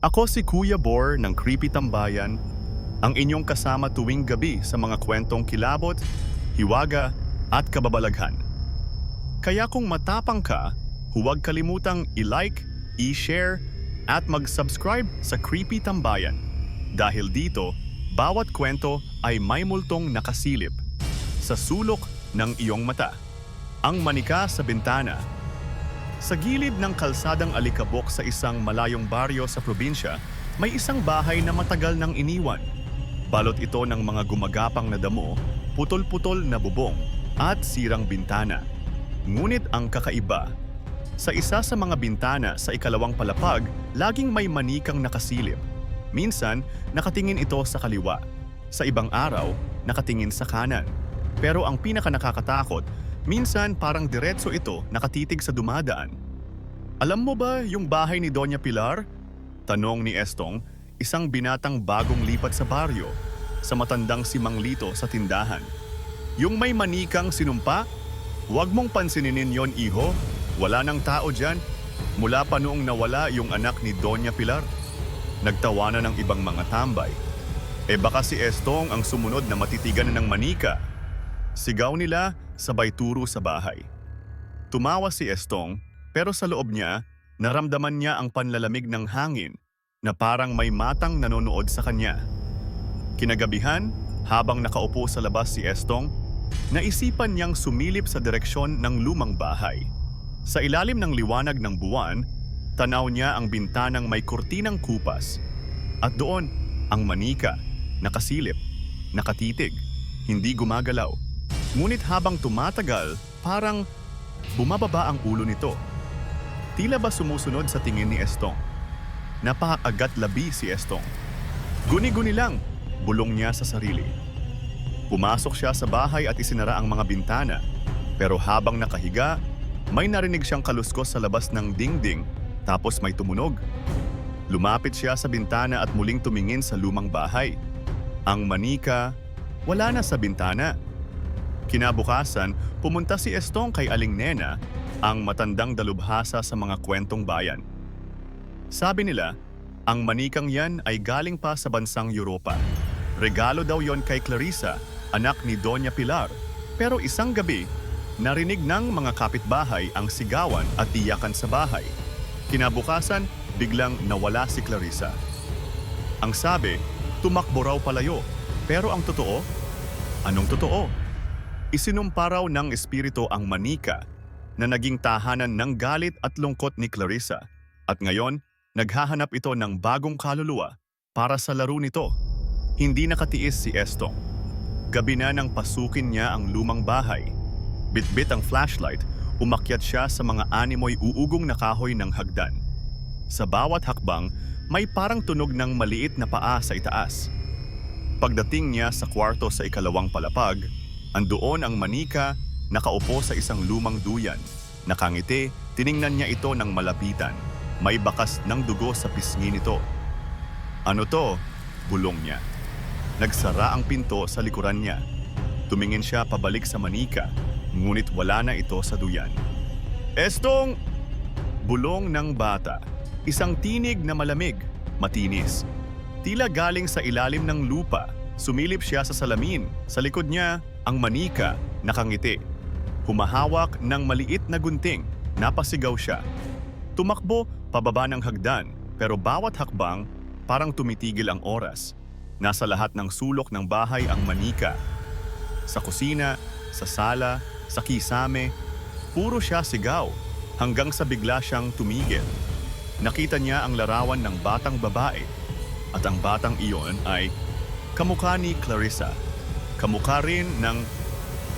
Ako si Kuya Bor ng Creepy Tambayan, ang inyong kasama tuwing gabi sa mga kwentong kilabot, hiwaga at kababalaghan. Kaya kung matapang ka, huwag kalimutang i-like, i-share at mag-subscribe sa Creepy Tambayan. Dahil dito, bawat kwento ay may multong nakasilip sa sulok ng iyong mata. Ang manika sa bintana sa gilid ng kalsadang alikabok sa isang malayong baryo sa probinsya, may isang bahay na matagal nang iniwan. Balot ito ng mga gumagapang na damo, putol-putol na bubong, at sirang bintana. Ngunit ang kakaiba, sa isa sa mga bintana sa ikalawang palapag, laging may manikang nakasilip. Minsan, nakatingin ito sa kaliwa. Sa ibang araw, nakatingin sa kanan. Pero ang pinaka nakakatakot, minsan parang diretso ito nakatitig sa dumadaan. Alam mo ba yung bahay ni Doña Pilar? Tanong ni Estong, isang binatang bagong lipat sa baryo, sa matandang si Mang Lito sa tindahan. Yung may manikang sinumpa? Huwag mong pansinin yon iho. Wala nang tao dyan. Mula pa noong nawala yung anak ni Doña Pilar. Nagtawanan ng ibang mga tambay. Eh baka si Estong ang sumunod na matitigan ng manika. Sigaw nila, sabay turo sa bahay. Tumawa si Estong, pero sa loob niya, naramdaman niya ang panlalamig ng hangin na parang may matang nanonood sa kanya. Kinagabihan, habang nakaupo sa labas si Estong, naisipan niyang sumilip sa direksyon ng lumang bahay. Sa ilalim ng liwanag ng buwan, tanaw niya ang bintanang may kurtinang kupas. At doon, ang manika, nakasilip, nakatitig, hindi gumagalaw. Ngunit habang tumatagal, parang bumababa ang ulo nito. Tila ba sumusunod sa tingin ni Estong? Napakagat labi si Estong. Guni-guni lang, bulong niya sa sarili. Pumasok siya sa bahay at isinara ang mga bintana. Pero habang nakahiga, may narinig siyang kaluskos sa labas ng dingding tapos may tumunog. Lumapit siya sa bintana at muling tumingin sa lumang bahay. Ang manika, wala na sa bintana. Kinabukasan, pumunta si Estong kay Aling Nena, ang matandang dalubhasa sa mga kwentong bayan. Sabi nila, ang manikang yan ay galing pa sa bansang Europa. Regalo daw yon kay Clarissa, anak ni Doña Pilar. Pero isang gabi, narinig ng mga kapitbahay ang sigawan at tiyakan sa bahay. Kinabukasan, biglang nawala si Clarissa. Ang sabi, tumakbo raw palayo. Pero ang totoo? Anong totoo? Isinumpa raw ng espiritu ang manika na naging tahanan ng galit at lungkot ni Clarissa. At ngayon, naghahanap ito ng bagong kaluluwa para sa laro nito. Hindi nakatiis si Estong. Gabi na nang pasukin niya ang lumang bahay. Bitbit ang flashlight, umakyat siya sa mga animoy uugong na kahoy ng hagdan. Sa bawat hakbang, may parang tunog ng maliit na paa sa itaas. Pagdating niya sa kwarto sa ikalawang palapag, andoon ang manika nakaupo sa isang lumang duyan. Nakangiti, tiningnan niya ito ng malapitan. May bakas ng dugo sa pisngi nito. Ano to? Bulong niya. Nagsara ang pinto sa likuran niya. Tumingin siya pabalik sa manika, ngunit wala na ito sa duyan. Estong! Bulong ng bata. Isang tinig na malamig, matinis. Tila galing sa ilalim ng lupa, sumilip siya sa salamin. Sa likod niya, ang manika, nakangiti. Humahawak ng maliit na gunting, napasigaw siya. Tumakbo pababa ng hagdan, pero bawat hakbang parang tumitigil ang oras. Nasa lahat ng sulok ng bahay ang manika. Sa kusina, sa sala, sa kisame, puro siya sigaw hanggang sa bigla siyang tumigil. Nakita niya ang larawan ng batang babae at ang batang iyon ay kamukha ni Clarissa. Kamukha rin ng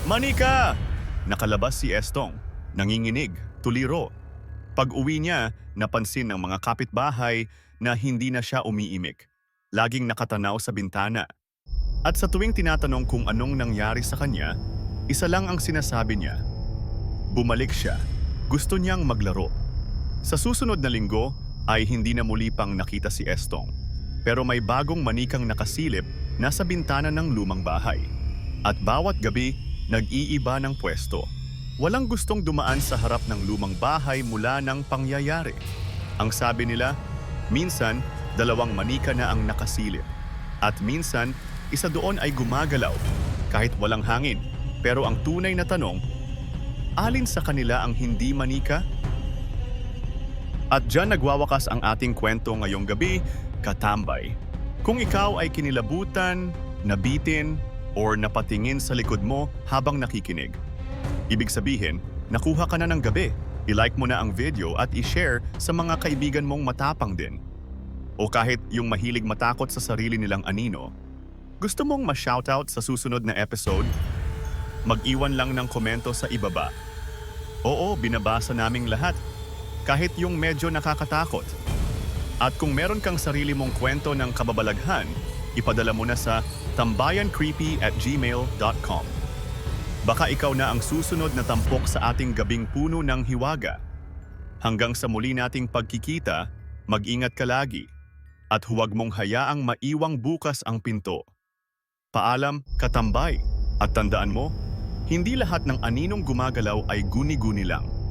Manika! Nakalabas si Estong, nanginginig, tuliro. Pag uwi niya, napansin ng mga kapitbahay na hindi na siya umiimik. Laging nakatanaw sa bintana. At sa tuwing tinatanong kung anong nangyari sa kanya, isa lang ang sinasabi niya. Bumalik siya. Gusto niyang maglaro. Sa susunod na linggo ay hindi na muli pang nakita si Estong. Pero may bagong manikang nakasilip nasa bintana ng lumang bahay. At bawat gabi, nag-iiba ng pwesto. Walang gustong dumaan sa harap ng lumang bahay mula ng pangyayari. Ang sabi nila, minsan dalawang manika na ang nakasilip. At minsan, isa doon ay gumagalaw kahit walang hangin. Pero ang tunay na tanong, alin sa kanila ang hindi manika? At dyan nagwawakas ang ating kwento ngayong gabi, Katambay. Kung ikaw ay kinilabutan, nabitin, or napatingin sa likod mo habang nakikinig. Ibig sabihin, nakuha ka na ng gabi. I-like mo na ang video at i-share sa mga kaibigan mong matapang din. O kahit yung mahilig matakot sa sarili nilang anino. Gusto mong ma-shoutout sa susunod na episode? Mag-iwan lang ng komento sa ibaba. Oo, binabasa naming lahat. Kahit yung medyo nakakatakot. At kung meron kang sarili mong kwento ng kababalaghan, ipadala mo na sa tambayancreepy at gmail.com. Baka ikaw na ang susunod na tampok sa ating gabing puno ng hiwaga. Hanggang sa muli nating pagkikita, mag-ingat ka lagi. At huwag mong hayaang maiwang bukas ang pinto. Paalam, katambay. At tandaan mo, hindi lahat ng aninong gumagalaw ay guni-guni lang.